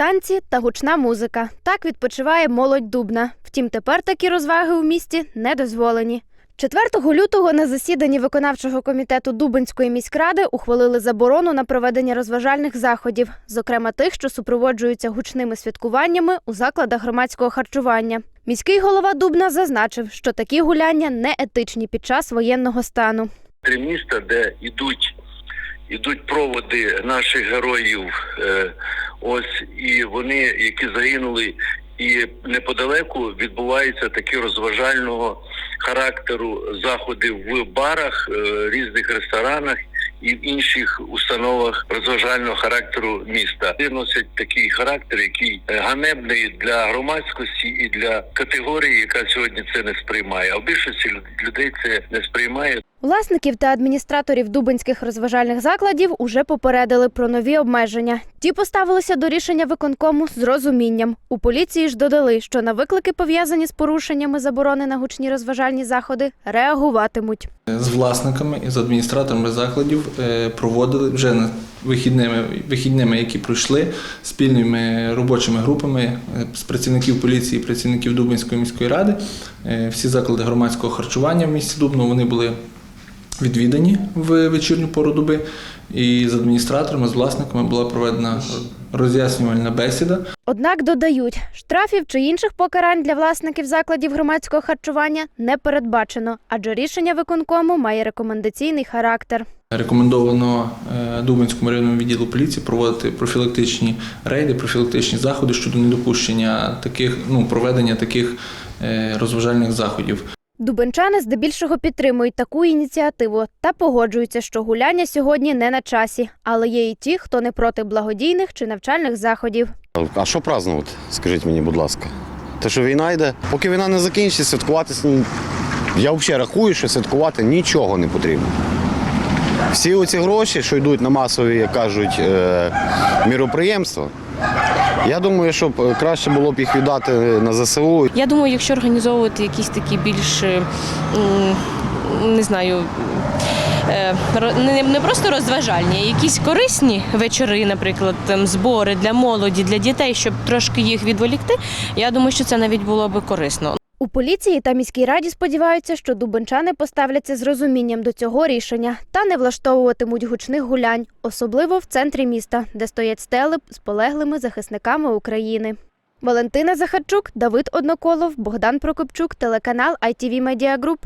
Танці та гучна музика. Так відпочиває молодь Дубна. Втім, тепер такі розваги у місті не дозволені. 4 лютого на засіданні виконавчого комітету Дубинської міськради ухвалили заборону на проведення розважальних заходів, зокрема тих, що супроводжуються гучними святкуваннями у закладах громадського харчування. Міський голова Дубна зазначив, що такі гуляння не етичні під час воєнного стану. три міста, де йдуть, йдуть проводи наших героїв. Е, ось і вони, які загинули, і неподалеку відбуваються такі розважального характеру заходи в барах, е, різних ресторанах. І в інших установах розважального характеру міста Вони носять такий характер, який ганебний для громадськості і для категорії, яка сьогодні це не сприймає. А в більшості люд- людей це не сприймає. Власників та адміністраторів дубинських розважальних закладів уже попередили про нові обмеження. Ті поставилися до рішення виконкому з розумінням. У поліції ж додали, що на виклики, пов'язані з порушеннями заборони на гучні розважальні заходи, реагуватимуть. З власниками і з адміністраторами закладів е, проводили вже на вихідними, вихідними, які пройшли спільними робочими групами е, з працівників поліції, і працівників Дубинської міської ради. Е, Всі заклади громадського харчування в місті Дубно вони були відвідані в вечірню пору доби. І з адміністраторами, з власниками була проведена роз'яснювальна бесіда. Однак додають, штрафів чи інших покарань для власників закладів громадського харчування не передбачено, адже рішення виконкому має рекомендаційний характер. Рекомендовано е, Дубинському районному відділу поліції проводити профілактичні рейди, профілактичні заходи щодо недопущення таких, ну проведення таких е, розважальних заходів. Дубенчани здебільшого підтримують таку ініціативу та погоджуються, що гуляння сьогодні не на часі, але є і ті, хто не проти благодійних чи навчальних заходів. А що празднувати? Скажіть мені, будь ласка. Те, що війна йде, поки війна не закінчиться, святкувати. Я взагалі рахую, що святкувати нічого не потрібно. Всі оці гроші, що йдуть на масові, як кажуть, е, міроприємства, я думаю, що краще було б їх віддати на ЗСУ. Я думаю, якщо організовувати якісь такі більш е, не знаю. е, не просто розважальні, а якісь корисні вечори, наприклад, там, збори для молоді, для дітей, щоб трошки їх відволікти. Я думаю, що це навіть було би корисно. Поліції та міській раді сподіваються, що дубенчани поставляться з розумінням до цього рішення та не влаштовуватимуть гучних гулянь, особливо в центрі міста, де стоять стели з полеглими захисниками України. Валентина Захарчук, Давид Одноколов, Богдан Прокопчук, телеканал ITV Media Group.